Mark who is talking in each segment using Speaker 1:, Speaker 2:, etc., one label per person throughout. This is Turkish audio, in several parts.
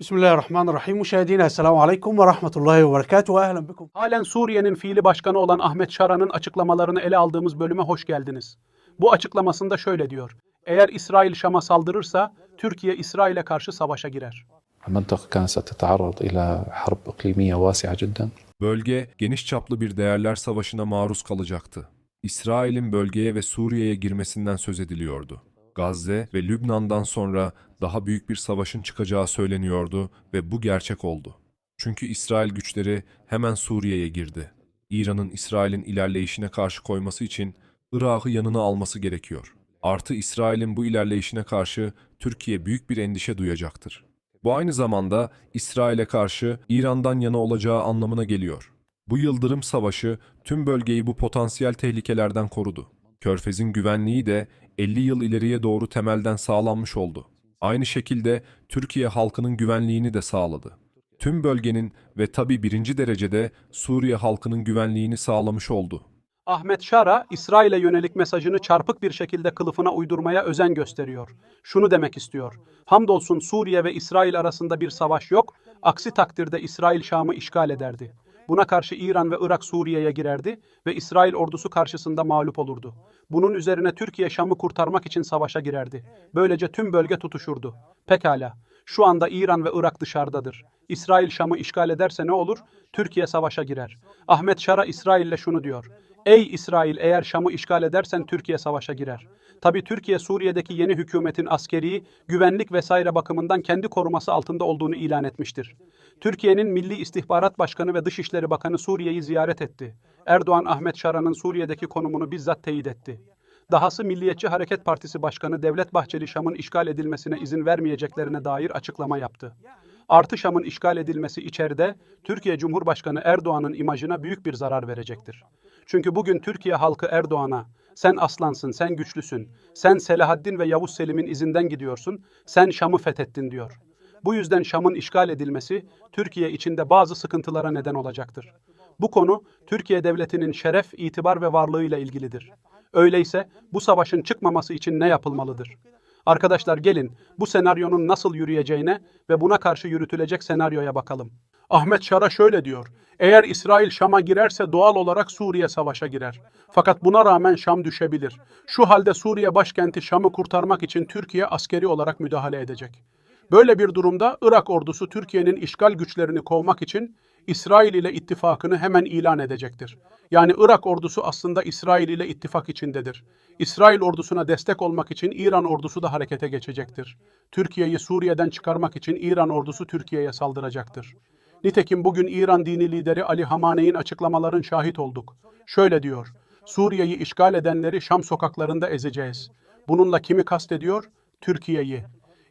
Speaker 1: Bismillahirrahmanirrahim. Müşahedine Esselamu Aleyküm ve Rahmetullahi ve Berekatuhu. Ehlen bikum.
Speaker 2: Halen Suriye'nin fiili başkanı olan Ahmet Şara'nın açıklamalarını ele aldığımız bölüme hoş geldiniz. Bu açıklamasında şöyle diyor. Eğer İsrail Şam'a saldırırsa Türkiye İsrail'e karşı savaşa girer.
Speaker 3: المنطقة كانت ستتعرض إلى حرب إقليمية واسعة جدا
Speaker 4: Bölge geniş çaplı bir değerler savaşına maruz kalacaktı. İsrail'in bölgeye ve Suriye'ye girmesinden söz ediliyordu. Gazze ve Lübnan'dan sonra daha büyük bir savaşın çıkacağı söyleniyordu ve bu gerçek oldu. Çünkü İsrail güçleri hemen Suriye'ye girdi. İran'ın İsrail'in ilerleyişine karşı koyması için Irak'ı yanına alması gerekiyor. Artı İsrail'in bu ilerleyişine karşı Türkiye büyük bir endişe duyacaktır. Bu aynı zamanda İsrail'e karşı İran'dan yana olacağı anlamına geliyor. Bu yıldırım savaşı tüm bölgeyi bu potansiyel tehlikelerden korudu. Körfez'in güvenliği de 50 yıl ileriye doğru temelden sağlanmış oldu. Aynı şekilde Türkiye halkının güvenliğini de sağladı. Tüm bölgenin ve tabi birinci derecede Suriye halkının güvenliğini sağlamış oldu.
Speaker 2: Ahmet Şara, İsrail'e yönelik mesajını çarpık bir şekilde kılıfına uydurmaya özen gösteriyor. Şunu demek istiyor. Hamdolsun Suriye ve İsrail arasında bir savaş yok, aksi takdirde İsrail Şam'ı işgal ederdi. Buna karşı İran ve Irak Suriye'ye girerdi ve İsrail ordusu karşısında mağlup olurdu. Bunun üzerine Türkiye Şam'ı kurtarmak için savaşa girerdi. Böylece tüm bölge tutuşurdu. Pekala. Şu anda İran ve Irak dışarıdadır. İsrail Şam'ı işgal ederse ne olur? Türkiye savaşa girer. Ahmet Şara İsrail'le şunu diyor. Ey İsrail eğer Şam'ı işgal edersen Türkiye savaşa girer. Tabi Türkiye Suriye'deki yeni hükümetin askeri, güvenlik vesaire bakımından kendi koruması altında olduğunu ilan etmiştir. Türkiye'nin Milli İstihbarat Başkanı ve Dışişleri Bakanı Suriye'yi ziyaret etti. Erdoğan Ahmet Şara'nın Suriye'deki konumunu bizzat teyit etti. Dahası Milliyetçi Hareket Partisi Başkanı Devlet Bahçeli Şam'ın işgal edilmesine izin vermeyeceklerine dair açıklama yaptı. Artı Şam'ın işgal edilmesi içeride Türkiye Cumhurbaşkanı Erdoğan'ın imajına büyük bir zarar verecektir. Çünkü bugün Türkiye halkı Erdoğan'a sen aslansın, sen güçlüsün, sen Selahaddin ve Yavuz Selim'in izinden gidiyorsun, sen Şam'ı fethettin diyor. Bu yüzden Şam'ın işgal edilmesi Türkiye içinde bazı sıkıntılara neden olacaktır. Bu konu Türkiye devletinin şeref, itibar ve varlığıyla ilgilidir. Öyleyse bu savaşın çıkmaması için ne yapılmalıdır? Arkadaşlar gelin bu senaryonun nasıl yürüyeceğine ve buna karşı yürütülecek senaryoya bakalım. Ahmet Şara şöyle diyor. Eğer İsrail Şam'a girerse doğal olarak Suriye savaşa girer. Fakat buna rağmen Şam düşebilir. Şu halde Suriye başkenti Şam'ı kurtarmak için Türkiye askeri olarak müdahale edecek. Böyle bir durumda Irak ordusu Türkiye'nin işgal güçlerini kovmak için İsrail ile ittifakını hemen ilan edecektir. Yani Irak ordusu aslında İsrail ile ittifak içindedir. İsrail ordusuna destek olmak için İran ordusu da harekete geçecektir. Türkiye'yi Suriye'den çıkarmak için İran ordusu Türkiye'ye saldıracaktır. Nitekim bugün İran dini lideri Ali Hamane'in açıklamaların şahit olduk. Şöyle diyor, Suriye'yi işgal edenleri Şam sokaklarında ezeceğiz. Bununla kimi kastediyor? Türkiye'yi.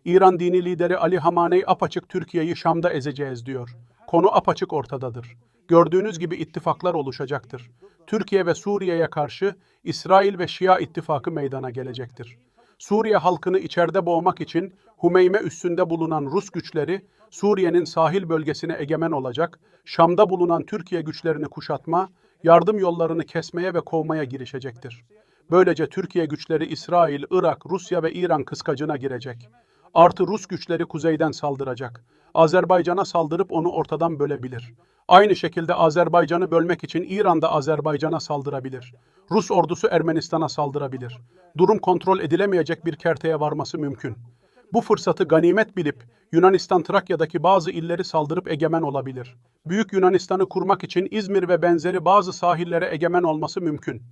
Speaker 2: İran dini lideri Ali Hamaney apaçık Türkiye'yi Şam'da ezeceğiz diyor. Konu apaçık ortadadır. Gördüğünüz gibi ittifaklar oluşacaktır. Türkiye ve Suriye'ye karşı İsrail ve Şia ittifakı meydana gelecektir. Suriye halkını içeride boğmak için Humeyme üssünde bulunan Rus güçleri Suriye'nin sahil bölgesine egemen olacak, Şam'da bulunan Türkiye güçlerini kuşatma, yardım yollarını kesmeye ve kovmaya girişecektir. Böylece Türkiye güçleri İsrail, Irak, Rusya ve İran kıskacına girecek. Artı Rus güçleri kuzeyden saldıracak. Azerbaycan'a saldırıp onu ortadan bölebilir. Aynı şekilde Azerbaycan'ı bölmek için İran da Azerbaycan'a saldırabilir. Rus ordusu Ermenistan'a saldırabilir. Durum kontrol edilemeyecek bir kerteye varması mümkün. Bu fırsatı ganimet bilip Yunanistan Trakya'daki bazı illeri saldırıp egemen olabilir. Büyük Yunanistan'ı kurmak için İzmir ve benzeri bazı sahillere egemen olması mümkün.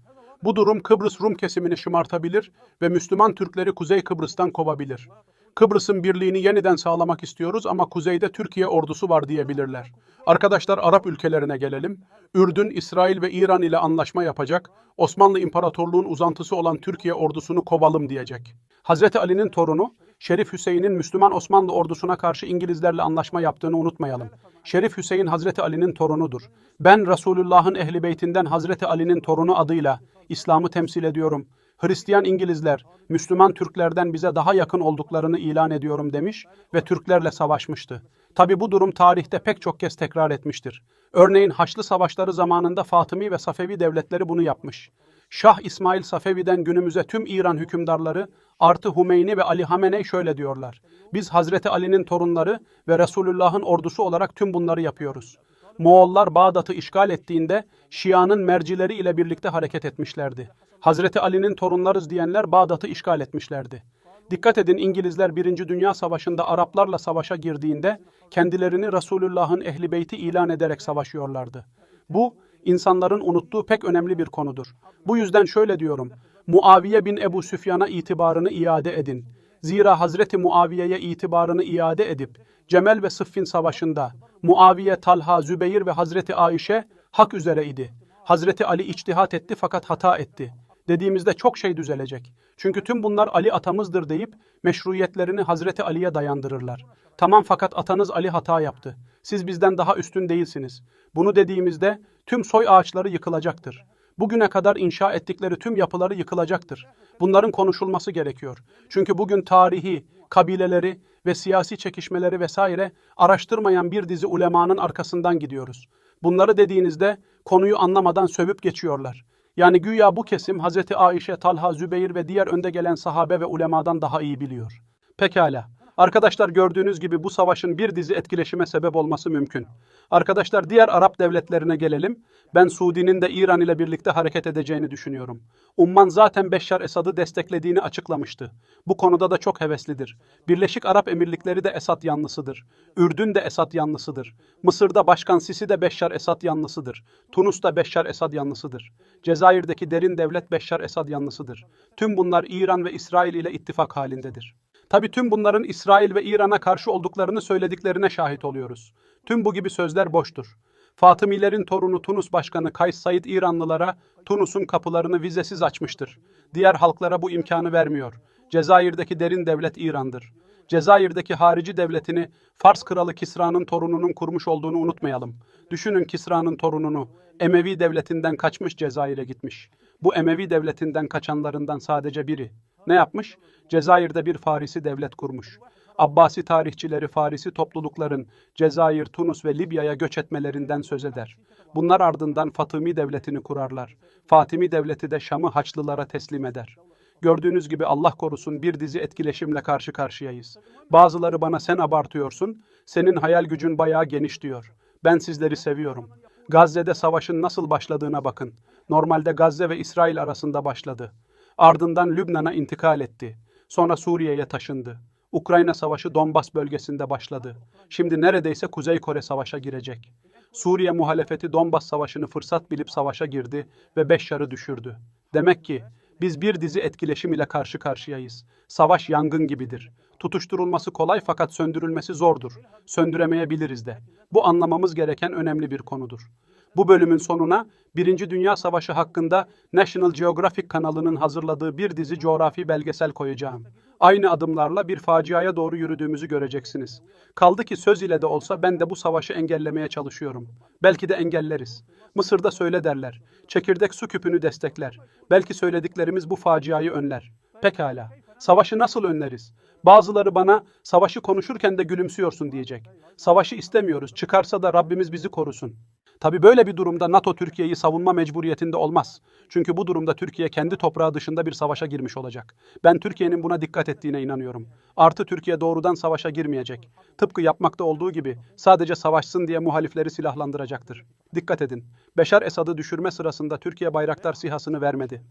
Speaker 2: Bu durum Kıbrıs Rum kesimini şımartabilir ve Müslüman Türkleri Kuzey Kıbrıs'tan kovabilir. Kıbrıs'ın birliğini yeniden sağlamak istiyoruz ama kuzeyde Türkiye ordusu var diyebilirler. Arkadaşlar Arap ülkelerine gelelim. Ürdün, İsrail ve İran ile anlaşma yapacak. Osmanlı İmparatorluğu'nun uzantısı olan Türkiye ordusunu kovalım diyecek. Hazreti Ali'nin torunu Şerif Hüseyin'in Müslüman Osmanlı ordusuna karşı İngilizlerle anlaşma yaptığını unutmayalım. Şerif Hüseyin Hazreti Ali'nin torunudur. Ben Resulullah'ın ehli beytinden Hazreti Ali'nin torunu adıyla İslam'ı temsil ediyorum. Hristiyan İngilizler, Müslüman Türklerden bize daha yakın olduklarını ilan ediyorum demiş ve Türklerle savaşmıştı. Tabi bu durum tarihte pek çok kez tekrar etmiştir. Örneğin Haçlı Savaşları zamanında Fatımi ve Safevi devletleri bunu yapmış. Şah İsmail Safevi'den günümüze tüm İran hükümdarları artı Hümeyni ve Ali Hameney şöyle diyorlar. Biz Hazreti Ali'nin torunları ve Resulullah'ın ordusu olarak tüm bunları yapıyoruz. Moğollar Bağdat'ı işgal ettiğinde Şia'nın mercileri ile birlikte hareket etmişlerdi. Hazreti Ali'nin torunlarız diyenler Bağdat'ı işgal etmişlerdi. Dikkat edin İngilizler 1. Dünya Savaşı'nda Araplarla savaşa girdiğinde kendilerini Resulullah'ın ehli beyti ilan ederek savaşıyorlardı. Bu insanların unuttuğu pek önemli bir konudur. Bu yüzden şöyle diyorum. Muaviye bin Ebu Süfyan'a itibarını iade edin. Zira Hazreti Muaviye'ye itibarını iade edip Cemel ve Sıffin savaşında Muaviye, Talha, Zübeyir ve Hazreti Ayşe hak üzere idi. Hazreti Ali içtihat etti fakat hata etti. Dediğimizde çok şey düzelecek. Çünkü tüm bunlar Ali atamızdır deyip meşruiyetlerini Hazreti Ali'ye dayandırırlar. Tamam fakat atanız Ali hata yaptı. Siz bizden daha üstün değilsiniz. Bunu dediğimizde tüm soy ağaçları yıkılacaktır. Bugüne kadar inşa ettikleri tüm yapıları yıkılacaktır. Bunların konuşulması gerekiyor. Çünkü bugün tarihi, kabileleri ve siyasi çekişmeleri vesaire araştırmayan bir dizi ulemanın arkasından gidiyoruz. Bunları dediğinizde konuyu anlamadan sövüp geçiyorlar. Yani güya bu kesim Hazreti Ayşe, Talha, Zübeyir ve diğer önde gelen sahabe ve ulemadan daha iyi biliyor. Pekala. Arkadaşlar gördüğünüz gibi bu savaşın bir dizi etkileşime sebep olması mümkün. Arkadaşlar diğer Arap devletlerine gelelim. Ben Suudi'nin de İran ile birlikte hareket edeceğini düşünüyorum. Umman zaten Beşşar Esad'ı desteklediğini açıklamıştı. Bu konuda da çok heveslidir. Birleşik Arap Emirlikleri de Esad yanlısıdır. Ürdün de Esad yanlısıdır. Mısır'da Başkan Sisi de Beşşar Esad yanlısıdır. Tunus'ta Beşşar Esad yanlısıdır. Cezayir'deki derin devlet Beşşar Esad yanlısıdır. Tüm bunlar İran ve İsrail ile ittifak halindedir. Tabi tüm bunların İsrail ve İran'a karşı olduklarını söylediklerine şahit oluyoruz. Tüm bu gibi sözler boştur. Fatımilerin torunu Tunus Başkanı Kays Said İranlılara Tunus'un kapılarını vizesiz açmıştır. Diğer halklara bu imkanı vermiyor. Cezayir'deki derin devlet İran'dır. Cezayir'deki harici devletini Fars kralı Kisra'nın torununun kurmuş olduğunu unutmayalım. Düşünün Kisra'nın torununu Emevi devletinden kaçmış Cezayir'e gitmiş. Bu Emevi devletinden kaçanlarından sadece biri. Ne yapmış? Cezayir'de bir Farisi devlet kurmuş. Abbasi tarihçileri Farisi toplulukların Cezayir, Tunus ve Libya'ya göç etmelerinden söz eder. Bunlar ardından Fatımi devletini kurarlar. Fatimi devleti de Şam'ı Haçlılara teslim eder. Gördüğünüz gibi Allah korusun bir dizi etkileşimle karşı karşıyayız. Bazıları bana sen abartıyorsun, senin hayal gücün bayağı geniş diyor. Ben sizleri seviyorum. Gazze'de savaşın nasıl başladığına bakın. Normalde Gazze ve İsrail arasında başladı. Ardından Lübnan'a intikal etti. Sonra Suriye'ye taşındı. Ukrayna Savaşı Donbas bölgesinde başladı. Şimdi neredeyse Kuzey Kore savaşa girecek. Suriye muhalefeti Donbas Savaşı'nı fırsat bilip savaşa girdi ve Beşşar'ı düşürdü. Demek ki biz bir dizi etkileşim ile karşı karşıyayız. Savaş yangın gibidir. Tutuşturulması kolay fakat söndürülmesi zordur. Söndüremeyebiliriz de. Bu anlamamız gereken önemli bir konudur. Bu bölümün sonuna Birinci Dünya Savaşı hakkında National Geographic kanalının hazırladığı bir dizi coğrafi belgesel koyacağım. Aynı adımlarla bir faciaya doğru yürüdüğümüzü göreceksiniz. Kaldı ki söz ile de olsa ben de bu savaşı engellemeye çalışıyorum. Belki de engelleriz. Mısır'da söyle derler. Çekirdek su küpünü destekler. Belki söylediklerimiz bu faciayı önler. Pekala. Savaşı nasıl önleriz? Bazıları bana savaşı konuşurken de gülümsüyorsun diyecek. Savaşı istemiyoruz. Çıkarsa da Rabbimiz bizi korusun. Tabi böyle bir durumda NATO Türkiye'yi savunma mecburiyetinde olmaz. Çünkü bu durumda Türkiye kendi toprağı dışında bir savaşa girmiş olacak. Ben Türkiye'nin buna dikkat ettiğine inanıyorum. Artı Türkiye doğrudan savaşa girmeyecek. Tıpkı yapmakta olduğu gibi sadece savaşsın diye muhalifleri silahlandıracaktır. Dikkat edin. Beşar Esad'ı düşürme sırasında Türkiye Bayraktar sihasını vermedi.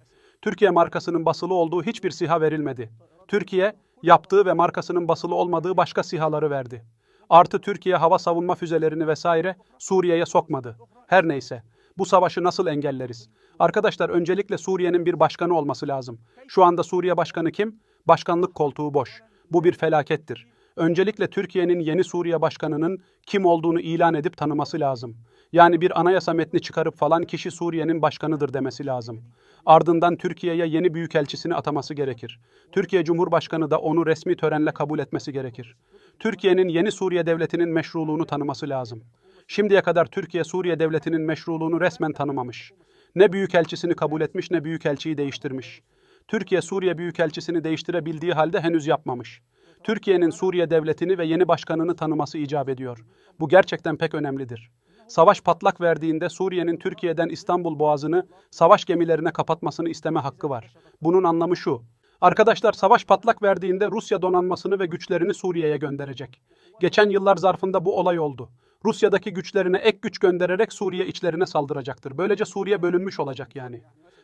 Speaker 2: Türkiye markasının basılı olduğu hiçbir siha verilmedi. Türkiye yaptığı ve markasının basılı olmadığı başka sihaları verdi. Artı Türkiye hava savunma füzelerini vesaire Suriye'ye sokmadı. Her neyse. Bu savaşı nasıl engelleriz? Arkadaşlar öncelikle Suriye'nin bir başkanı olması lazım. Şu anda Suriye başkanı kim? Başkanlık koltuğu boş. Bu bir felakettir. Öncelikle Türkiye'nin yeni Suriye başkanının kim olduğunu ilan edip tanıması lazım. Yani bir anayasa metni çıkarıp falan kişi Suriye'nin başkanıdır demesi lazım. Ardından Türkiye'ye yeni büyükelçisini ataması gerekir. Türkiye Cumhurbaşkanı da onu resmi törenle kabul etmesi gerekir. Türkiye'nin yeni Suriye devletinin meşruluğunu tanıması lazım. Şimdiye kadar Türkiye Suriye devletinin meşruluğunu resmen tanımamış. Ne büyükelçisini kabul etmiş ne büyükelçiyi değiştirmiş. Türkiye Suriye büyükelçisini değiştirebildiği halde henüz yapmamış. Türkiye'nin Suriye devletini ve yeni başkanını tanıması icap ediyor. Bu gerçekten pek önemlidir. Savaş patlak verdiğinde Suriye'nin Türkiye'den İstanbul Boğazı'nı savaş gemilerine kapatmasını isteme hakkı var. Bunun anlamı şu. Arkadaşlar savaş patlak verdiğinde Rusya donanmasını ve güçlerini Suriye'ye gönderecek. Geçen yıllar zarfında bu olay oldu. Rusya'daki güçlerine ek güç göndererek Suriye içlerine saldıracaktır. Böylece Suriye bölünmüş olacak yani.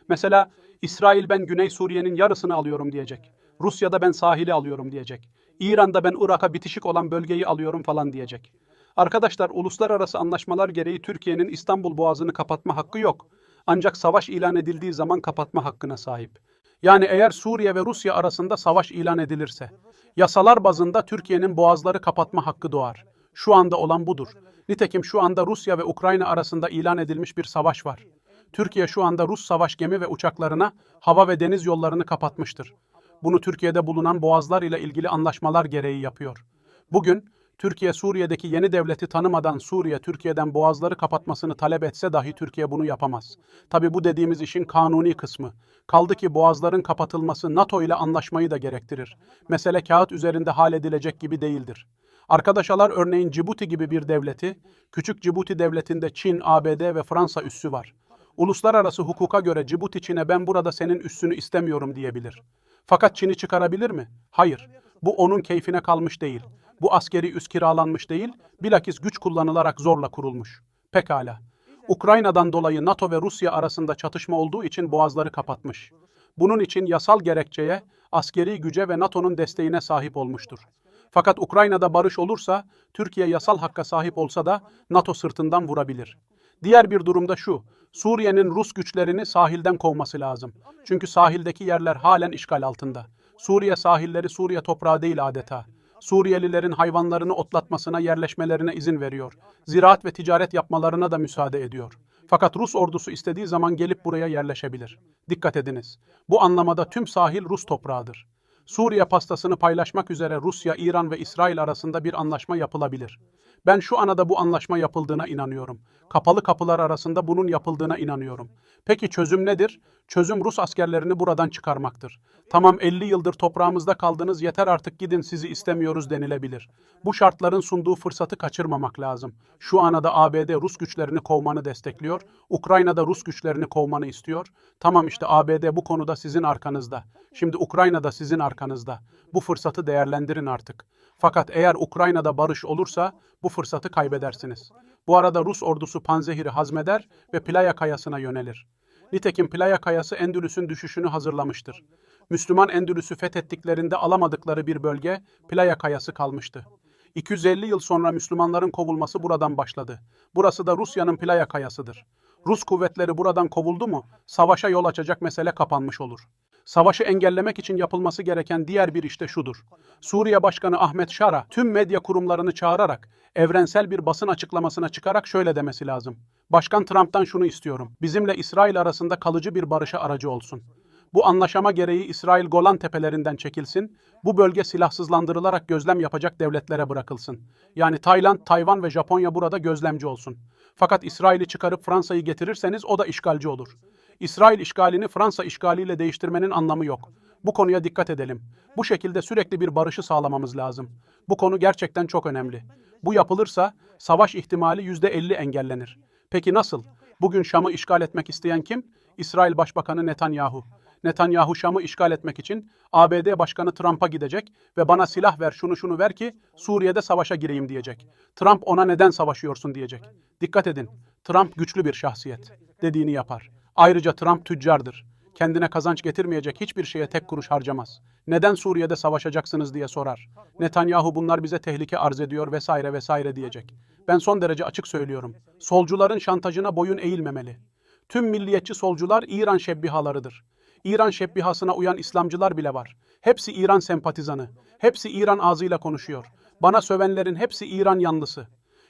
Speaker 2: Mesela İsrail ben Güney Suriye'nin yarısını alıyorum diyecek. Rusya'da ben sahili alıyorum diyecek. İran'da ben Irak'a bitişik olan bölgeyi alıyorum falan diyecek. Arkadaşlar uluslararası anlaşmalar gereği Türkiye'nin İstanbul Boğazı'nı kapatma hakkı yok. Ancak savaş ilan edildiği zaman kapatma hakkına sahip. Yani eğer Suriye ve Rusya arasında savaş ilan edilirse, yasalar bazında Türkiye'nin boğazları kapatma hakkı doğar. Şu anda olan budur. Nitekim şu anda Rusya ve Ukrayna arasında ilan edilmiş bir savaş var. Türkiye şu anda Rus savaş gemi ve uçaklarına hava ve deniz yollarını kapatmıştır. Bunu Türkiye'de bulunan boğazlar ile ilgili anlaşmalar gereği yapıyor. Bugün Türkiye Suriye'deki yeni devleti tanımadan Suriye Türkiye'den boğazları kapatmasını talep etse dahi Türkiye bunu yapamaz. Tabi bu dediğimiz işin kanuni kısmı. Kaldı ki boğazların kapatılması NATO ile anlaşmayı da gerektirir. Mesele kağıt üzerinde halledilecek gibi değildir. Arkadaşlar örneğin Cibuti gibi bir devleti, küçük Cibuti devletinde Çin, ABD ve Fransa üssü var. Uluslararası hukuka göre Cibuti Çin'e ben burada senin üssünü istemiyorum diyebilir. Fakat Çin'i çıkarabilir mi? Hayır. Bu onun keyfine kalmış değil. Bu askeri üs kiralanmış değil, bilakis güç kullanılarak zorla kurulmuş. Pekala. Ukrayna'dan dolayı NATO ve Rusya arasında çatışma olduğu için boğazları kapatmış. Bunun için yasal gerekçeye, askeri güce ve NATO'nun desteğine sahip olmuştur. Fakat Ukrayna'da barış olursa, Türkiye yasal hakka sahip olsa da NATO sırtından vurabilir. Diğer bir durumda şu, Suriye'nin Rus güçlerini sahilden kovması lazım. Çünkü sahildeki yerler halen işgal altında. Suriye sahilleri Suriye toprağı değil adeta. Suriyelilerin hayvanlarını otlatmasına, yerleşmelerine izin veriyor. Ziraat ve ticaret yapmalarına da müsaade ediyor. Fakat Rus ordusu istediği zaman gelip buraya yerleşebilir. Dikkat ediniz. Bu anlamada tüm sahil Rus toprağıdır. Suriye pastasını paylaşmak üzere Rusya, İran ve İsrail arasında bir anlaşma yapılabilir. Ben şu anada bu anlaşma yapıldığına inanıyorum. Kapalı kapılar arasında bunun yapıldığına inanıyorum. Peki çözüm nedir? Çözüm Rus askerlerini buradan çıkarmaktır. Tamam 50 yıldır toprağımızda kaldınız yeter artık gidin sizi istemiyoruz denilebilir. Bu şartların sunduğu fırsatı kaçırmamak lazım. Şu anada ABD Rus güçlerini kovmanı destekliyor. Ukrayna'da Rus güçlerini kovmanı istiyor. Tamam işte ABD bu konuda sizin arkanızda. Şimdi Ukrayna'da sizin arkanızda. Bu fırsatı değerlendirin artık. Fakat eğer Ukrayna'da barış olursa bu fırsatı kaybedersiniz. Bu arada Rus ordusu Panzehir'i hazmeder ve Playa Kayası'na yönelir. Nitekim Playa Kayası Endülüs'ün düşüşünü hazırlamıştır. Müslüman Endülüs'ü fethettiklerinde alamadıkları bir bölge Playa Kayası kalmıştı. 250 yıl sonra Müslümanların kovulması buradan başladı. Burası da Rusya'nın Playa Kayası'dır. Rus kuvvetleri buradan kovuldu mu, savaşa yol açacak mesele kapanmış olur. Savaşı engellemek için yapılması gereken diğer bir işte şudur. Suriye Başkanı Ahmet Şara tüm medya kurumlarını çağırarak evrensel bir basın açıklamasına çıkarak şöyle demesi lazım. Başkan Trump'tan şunu istiyorum. Bizimle İsrail arasında kalıcı bir barışa aracı olsun. Bu anlaşama gereği İsrail Golan tepelerinden çekilsin, bu bölge silahsızlandırılarak gözlem yapacak devletlere bırakılsın. Yani Tayland, Tayvan ve Japonya burada gözlemci olsun. Fakat İsrail'i çıkarıp Fransa'yı getirirseniz o da işgalci olur. İsrail işgalini Fransa işgaliyle değiştirmenin anlamı yok. Bu konuya dikkat edelim. Bu şekilde sürekli bir barışı sağlamamız lazım. Bu konu gerçekten çok önemli. Bu yapılırsa savaş ihtimali %50 engellenir. Peki nasıl? Bugün Şam'ı işgal etmek isteyen kim? İsrail Başbakanı Netanyahu. Netanyahu Şam'ı işgal etmek için ABD Başkanı Trump'a gidecek ve bana silah ver şunu şunu ver ki Suriye'de savaşa gireyim diyecek. Trump ona neden savaşıyorsun diyecek. Dikkat edin. Trump güçlü bir şahsiyet. Dediğini yapar. Ayrıca Trump tüccardır. Kendine kazanç getirmeyecek hiçbir şeye tek kuruş harcamaz. Neden Suriye'de savaşacaksınız diye sorar. Netanyahu bunlar bize tehlike arz ediyor vesaire vesaire diyecek. Ben son derece açık söylüyorum. Solcuların şantajına boyun eğilmemeli. Tüm milliyetçi solcular İran şebbihalarıdır. İran şebbihasına uyan İslamcılar bile var. Hepsi İran sempatizanı. Hepsi İran ağzıyla konuşuyor. Bana sövenlerin hepsi İran yanlısı.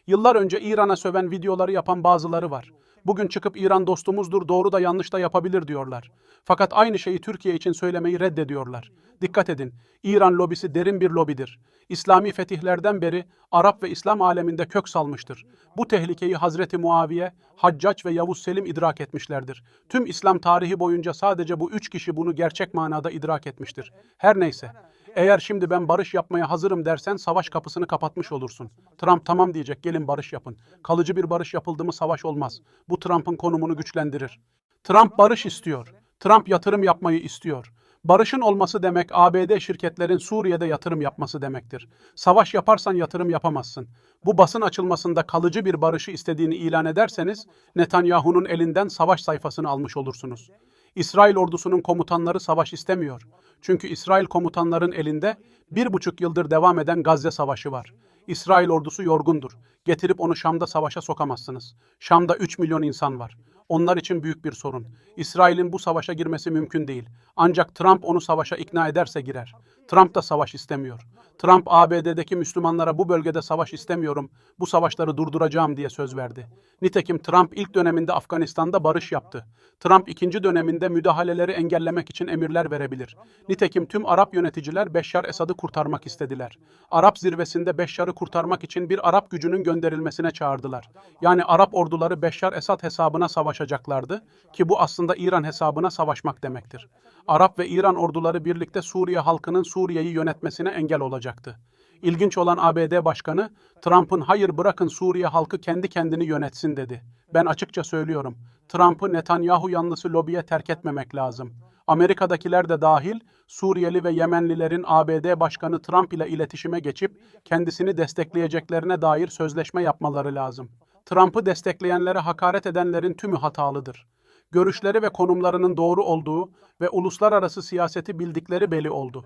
Speaker 2: Yıllar önce İran'a söven videoları yapan bazıları var. Bugün çıkıp İran dostumuzdur, doğru da yanlış da yapabilir diyorlar. Fakat aynı şeyi Türkiye için söylemeyi reddediyorlar. Dikkat edin, İran lobisi derin bir lobidir. İslami fetihlerden beri Arap ve İslam aleminde kök salmıştır. Bu tehlikeyi Hazreti Muaviye, Haccac ve Yavuz Selim idrak etmişlerdir. Tüm İslam tarihi boyunca sadece bu üç kişi bunu gerçek manada idrak etmiştir. Her neyse, Eğer şimdi ben barış yapmaya hazırım dersen savaş kapısını kapatmış olursun. Trump tamam diyecek gelin barış yapın. Kalıcı bir barış yapıldı mı savaş olmaz. Bu Trump'ın konumunu güçlendirir. Trump barış istiyor. Trump yatırım yapmayı istiyor. Barışın olması demek ABD şirketlerin Suriye'de yatırım yapması demektir. Savaş yaparsan yatırım yapamazsın. Bu basın açılmasında kalıcı bir barışı istediğini ilan ederseniz Netanyahu'nun elinden savaş sayfasını almış olursunuz. İsrail ordusunun komutanları savaş istemiyor. Çünkü İsrail komutanların elinde bir buçuk yıldır devam eden Gazze savaşı var. İsrail ordusu yorgundur. Getirip onu Şam'da savaşa sokamazsınız. Şam'da 3 milyon insan var. Onlar için büyük bir sorun. İsrail'in bu savaşa girmesi mümkün değil. Ancak Trump onu savaşa ikna ederse girer. Trump da savaş istemiyor. Trump ABD'deki Müslümanlara bu bölgede savaş istemiyorum, bu savaşları durduracağım diye söz verdi. Nitekim Trump ilk döneminde Afganistan'da barış yaptı. Trump ikinci döneminde müdahaleleri engellemek için emirler verebilir. Nitekim tüm Arap yöneticiler Beşşar Esad'ı kurtarmak istediler. Arap zirvesinde Beşşar'ı kurtarmak için bir Arap gücünün gönderilmesine çağırdılar. Yani Arap orduları Beşşar Esad hesabına savaşacaklardı ki bu aslında İran hesabına savaşmak demektir. Arap ve İran orduları birlikte Suriye halkının Suriye'yi yönetmesine engel olacaktı. İlginç olan ABD Başkanı, Trump'ın hayır bırakın Suriye halkı kendi kendini yönetsin dedi. Ben açıkça söylüyorum, Trump'ı Netanyahu yanlısı lobiye terk etmemek lazım. Amerika'dakiler de dahil Suriyeli ve Yemenlilerin ABD Başkanı Trump ile iletişime geçip kendisini destekleyeceklerine dair sözleşme yapmaları lazım. Trump'ı destekleyenlere hakaret edenlerin tümü hatalıdır. Görüşleri ve konumlarının doğru olduğu ve uluslararası siyaseti bildikleri belli oldu.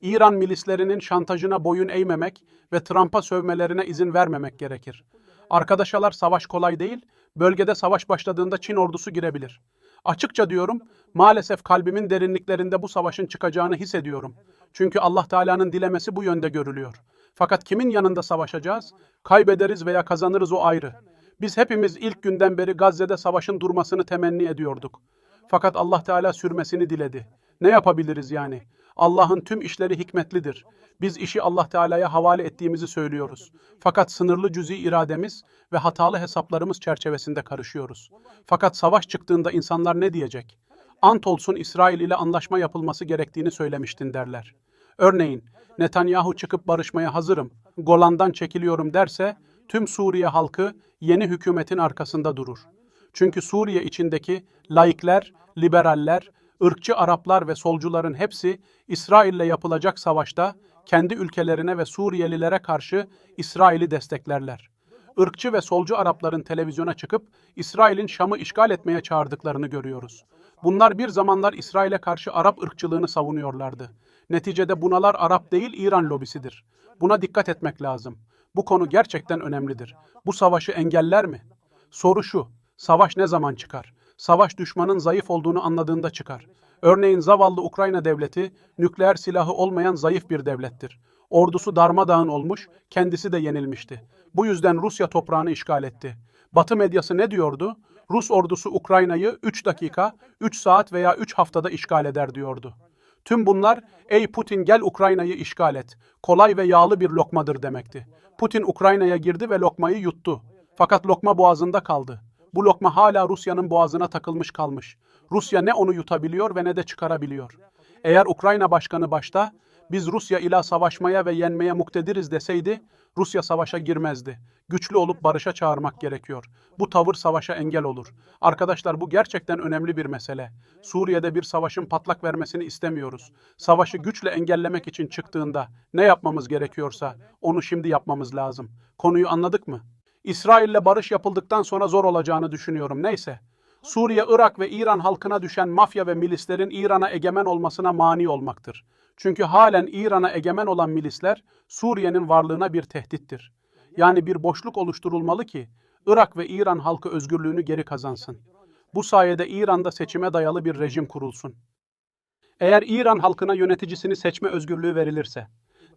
Speaker 2: İran milislerinin şantajına boyun eğmemek ve Trump'a sövmelerine izin vermemek gerekir. Arkadaşalar savaş kolay değil, bölgede savaş başladığında Çin ordusu girebilir. Açıkça diyorum, maalesef kalbimin derinliklerinde bu savaşın çıkacağını hissediyorum. Çünkü Allah Teala'nın dilemesi bu yönde görülüyor. Fakat kimin yanında savaşacağız? Kaybederiz veya kazanırız o ayrı. Biz hepimiz ilk günden beri Gazze'de savaşın durmasını temenni ediyorduk. Fakat Allah Teala sürmesini diledi. Ne yapabiliriz yani? Allah'ın tüm işleri hikmetlidir. Biz işi Allah Teala'ya havale ettiğimizi söylüyoruz. Fakat sınırlı cüzi irademiz ve hatalı hesaplarımız çerçevesinde karışıyoruz. Fakat savaş çıktığında insanlar ne diyecek? Ant olsun İsrail ile anlaşma yapılması gerektiğini söylemiştin derler. Örneğin Netanyahu çıkıp barışmaya hazırım, Golan'dan çekiliyorum derse tüm Suriye halkı yeni hükümetin arkasında durur. Çünkü Suriye içindeki laikler, liberaller, ırkçı Araplar ve solcuların hepsi İsrail'le yapılacak savaşta kendi ülkelerine ve Suriyelilere karşı İsrail'i desteklerler. Irkçı ve solcu Arapların televizyona çıkıp İsrail'in Şam'ı işgal etmeye çağırdıklarını görüyoruz. Bunlar bir zamanlar İsrail'e karşı Arap ırkçılığını savunuyorlardı. Neticede bunalar Arap değil İran lobisidir. Buna dikkat etmek lazım. Bu konu gerçekten önemlidir. Bu savaşı engeller mi? Soru şu, savaş ne zaman çıkar? Savaş düşmanın zayıf olduğunu anladığında çıkar. Örneğin zavallı Ukrayna devleti nükleer silahı olmayan zayıf bir devlettir. Ordusu darmadağın olmuş, kendisi de yenilmişti. Bu yüzden Rusya toprağını işgal etti. Batı medyası ne diyordu? Rus ordusu Ukrayna'yı 3 dakika, 3 saat veya 3 haftada işgal eder diyordu. Tüm bunlar ey Putin gel Ukrayna'yı işgal et. Kolay ve yağlı bir lokmadır demekti. Putin Ukrayna'ya girdi ve lokmayı yuttu. Fakat lokma boğazında kaldı. Bu lokma hala Rusya'nın boğazına takılmış kalmış. Rusya ne onu yutabiliyor ve ne de çıkarabiliyor. Eğer Ukrayna başkanı başta biz Rusya ile savaşmaya ve yenmeye muktediriz deseydi Rusya savaşa girmezdi. Güçlü olup barışa çağırmak gerekiyor. Bu tavır savaşa engel olur. Arkadaşlar bu gerçekten önemli bir mesele. Suriye'de bir savaşın patlak vermesini istemiyoruz. Savaşı güçle engellemek için çıktığında ne yapmamız gerekiyorsa onu şimdi yapmamız lazım. Konuyu anladık mı? İsrail'le barış yapıldıktan sonra zor olacağını düşünüyorum. Neyse. Suriye, Irak ve İran halkına düşen mafya ve milislerin İran'a egemen olmasına mani olmaktır. Çünkü halen İran'a egemen olan milisler Suriye'nin varlığına bir tehdittir. Yani bir boşluk oluşturulmalı ki Irak ve İran halkı özgürlüğünü geri kazansın. Bu sayede İran'da seçime dayalı bir rejim kurulsun. Eğer İran halkına yöneticisini seçme özgürlüğü verilirse,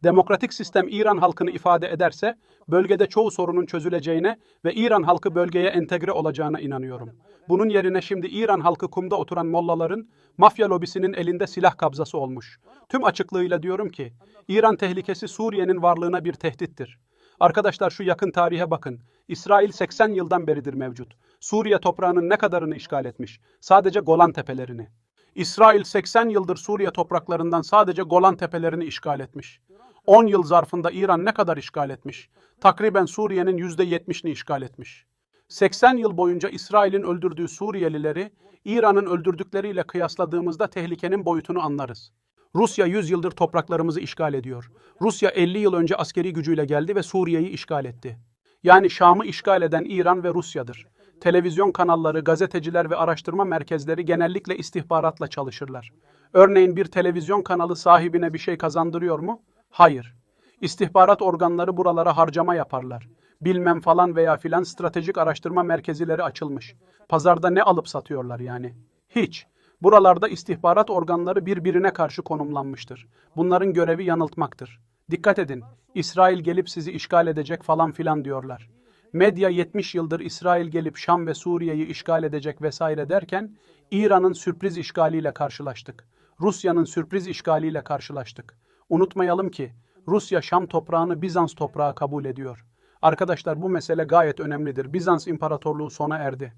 Speaker 2: demokratik sistem İran halkını ifade ederse bölgede çoğu sorunun çözüleceğine ve İran halkı bölgeye entegre olacağına inanıyorum. Bunun yerine şimdi İran halkı kumda oturan mollaların mafya lobisinin elinde silah kabzası olmuş. Tüm açıklığıyla diyorum ki İran tehlikesi Suriye'nin varlığına bir tehdittir. Arkadaşlar şu yakın tarihe bakın. İsrail 80 yıldan beridir mevcut. Suriye toprağının ne kadarını işgal etmiş? Sadece Golan tepelerini. İsrail 80 yıldır Suriye topraklarından sadece Golan tepelerini işgal etmiş. 10 yıl zarfında İran ne kadar işgal etmiş? Takriben Suriye'nin %70'ini işgal etmiş. 80 yıl boyunca İsrail'in öldürdüğü Suriyelileri İran'ın öldürdükleriyle kıyasladığımızda tehlikenin boyutunu anlarız. Rusya 100 yıldır topraklarımızı işgal ediyor. Rusya 50 yıl önce askeri gücüyle geldi ve Suriye'yi işgal etti. Yani Şam'ı işgal eden İran ve Rusya'dır. Televizyon kanalları, gazeteciler ve araştırma merkezleri genellikle istihbaratla çalışırlar. Örneğin bir televizyon kanalı sahibine bir şey kazandırıyor mu? Hayır. İstihbarat organları buralara harcama yaparlar. Bilmem falan veya filan stratejik araştırma merkezileri açılmış. Pazarda ne alıp satıyorlar yani? Hiç. Buralarda istihbarat organları birbirine karşı konumlanmıştır. Bunların görevi yanıltmaktır. Dikkat edin, İsrail gelip sizi işgal edecek falan filan diyorlar. Medya 70 yıldır İsrail gelip Şam ve Suriye'yi işgal edecek vesaire derken İran'ın sürpriz işgaliyle karşılaştık. Rusya'nın sürpriz işgaliyle karşılaştık. Unutmayalım ki Rusya Şam toprağını Bizans toprağı kabul ediyor. Arkadaşlar bu mesele gayet önemlidir. Bizans İmparatorluğu sona erdi.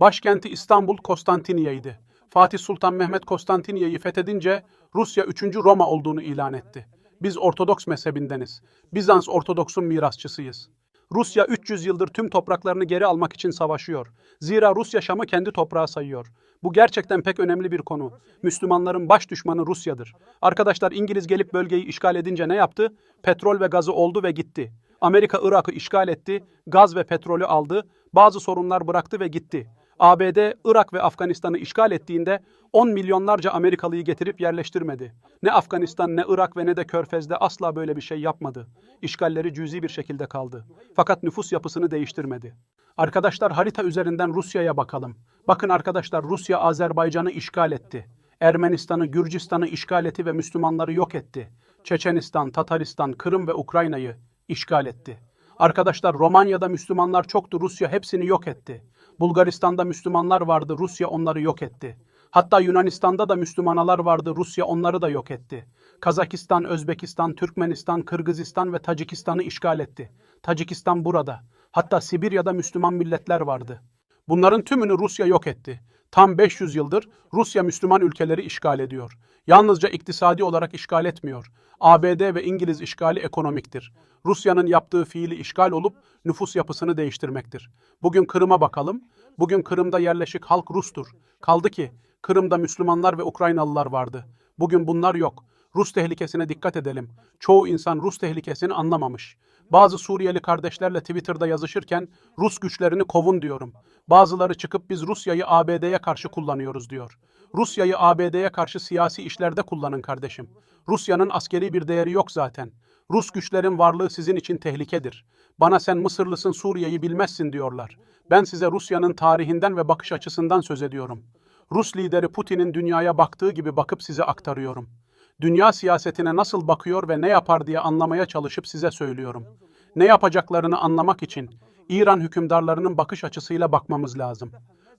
Speaker 2: Başkenti İstanbul Konstantiniyye'ydi. Fatih Sultan Mehmet Konstantiniyye'yi fethedince Rusya 3. Roma olduğunu ilan etti. Biz Ortodoks mezhebindeniz. Bizans Ortodoks'un mirasçısıyız. Rusya 300 yıldır tüm topraklarını geri almak için savaşıyor. Zira Rusya Şam'ı kendi toprağı sayıyor. Bu gerçekten pek önemli bir konu. Müslümanların baş düşmanı Rusya'dır. Arkadaşlar İngiliz gelip bölgeyi işgal edince ne yaptı? Petrol ve gazı oldu ve gitti. Amerika Irak'ı işgal etti, gaz ve petrolü aldı, bazı sorunlar bıraktı ve gitti. ABD, Irak ve Afganistan'ı işgal ettiğinde 10 milyonlarca Amerikalıyı getirip yerleştirmedi. Ne Afganistan ne Irak ve ne de Körfez'de asla böyle bir şey yapmadı. İşgalleri cüzi bir şekilde kaldı. Fakat nüfus yapısını değiştirmedi. Arkadaşlar harita üzerinden Rusya'ya bakalım. Bakın arkadaşlar Rusya Azerbaycan'ı işgal etti. Ermenistan'ı, Gürcistan'ı işgal etti ve Müslümanları yok etti. Çeçenistan, Tataristan, Kırım ve Ukrayna'yı işgal etti. Arkadaşlar Romanya'da Müslümanlar çoktu, Rusya hepsini yok etti. Bulgaristan'da Müslümanlar vardı, Rusya onları yok etti. Hatta Yunanistan'da da Müslümanalar vardı, Rusya onları da yok etti. Kazakistan, Özbekistan, Türkmenistan, Kırgızistan ve Tacikistan'ı işgal etti. Tacikistan burada. Hatta Sibirya'da Müslüman milletler vardı. Bunların tümünü Rusya yok etti. Tam 500 yıldır Rusya Müslüman ülkeleri işgal ediyor. Yalnızca iktisadi olarak işgal etmiyor. ABD ve İngiliz işgali ekonomiktir. Rusya'nın yaptığı fiili işgal olup nüfus yapısını değiştirmektir. Bugün Kırım'a bakalım. Bugün Kırım'da yerleşik halk Rus'tur. Kaldı ki Kırım'da Müslümanlar ve Ukraynalılar vardı. Bugün bunlar yok. Rus tehlikesine dikkat edelim. Çoğu insan Rus tehlikesini anlamamış. Bazı Suriyeli kardeşlerle Twitter'da yazışırken Rus güçlerini kovun diyorum. Bazıları çıkıp biz Rusya'yı ABD'ye karşı kullanıyoruz diyor. Rusya'yı ABD'ye karşı siyasi işlerde kullanın kardeşim. Rusya'nın askeri bir değeri yok zaten. Rus güçlerin varlığı sizin için tehlikedir. Bana sen Mısırlısın Suriye'yi bilmezsin diyorlar. Ben size Rusya'nın tarihinden ve bakış açısından söz ediyorum. Rus lideri Putin'in dünyaya baktığı gibi bakıp size aktarıyorum. Dünya siyasetine nasıl bakıyor ve ne yapar diye anlamaya çalışıp size söylüyorum. Ne yapacaklarını anlamak için İran hükümdarlarının bakış açısıyla bakmamız lazım.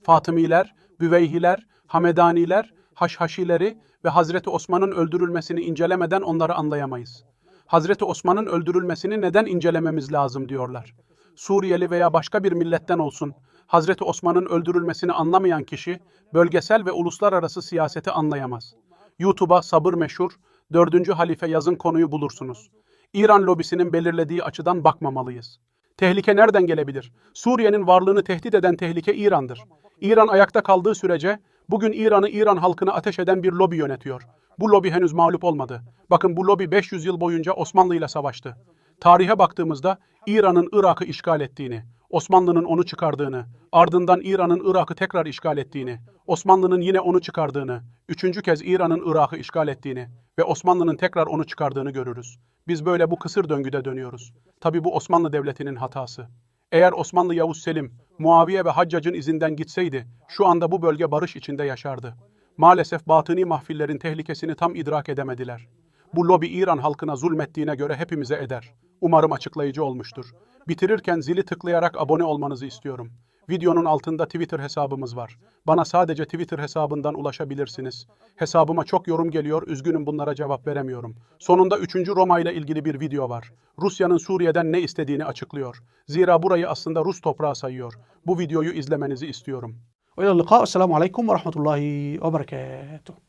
Speaker 2: Fatımiler, Büveyhiler, Hamedaniler, Haşhaşileri ve Hazreti Osman'ın öldürülmesini incelemeden onları anlayamayız. Hazreti Osman'ın öldürülmesini neden incelememiz lazım diyorlar. Suriyeli veya başka bir milletten olsun, Hazreti Osman'ın öldürülmesini anlamayan kişi, bölgesel ve uluslararası siyaseti anlayamaz. YouTube'a sabır meşhur, dördüncü halife yazın konuyu bulursunuz. İran lobisinin belirlediği açıdan bakmamalıyız. Tehlike nereden gelebilir? Suriye'nin varlığını tehdit eden tehlike İran'dır. İran ayakta kaldığı sürece bugün İran'ı İran halkına ateş eden bir lobi yönetiyor. Bu lobi henüz mağlup olmadı. Bakın bu lobi 500 yıl boyunca Osmanlı ile savaştı. Tarihe baktığımızda İran'ın Irak'ı işgal ettiğini, Osmanlı'nın onu çıkardığını, ardından İran'ın Irak'ı tekrar işgal ettiğini, Osmanlı'nın yine onu çıkardığını, üçüncü kez İran'ın Irak'ı işgal ettiğini ve Osmanlı'nın tekrar onu çıkardığını görürüz. Biz böyle bu kısır döngüde dönüyoruz. Tabi bu Osmanlı Devleti'nin hatası. Eğer Osmanlı Yavuz Selim, Muaviye ve Haccac'ın izinden gitseydi, şu anda bu bölge barış içinde yaşardı. Maalesef batıni mahfillerin tehlikesini tam idrak edemediler. Bu lobi İran halkına zulmettiğine göre hepimize eder. Umarım açıklayıcı olmuştur. Bitirirken zili tıklayarak abone olmanızı istiyorum. Videonun altında Twitter hesabımız var. Bana sadece Twitter hesabından ulaşabilirsiniz. Hesabıma çok yorum geliyor, üzgünüm bunlara cevap veremiyorum. Sonunda 3. Roma ile ilgili bir video var. Rusya'nın Suriye'den ne istediğini açıklıyor. Zira burayı aslında Rus toprağı sayıyor. Bu videoyu izlemenizi istiyorum.
Speaker 1: Ve ila liqa. Esselamu aleyküm ve rahmetullahi ve berekatuhu.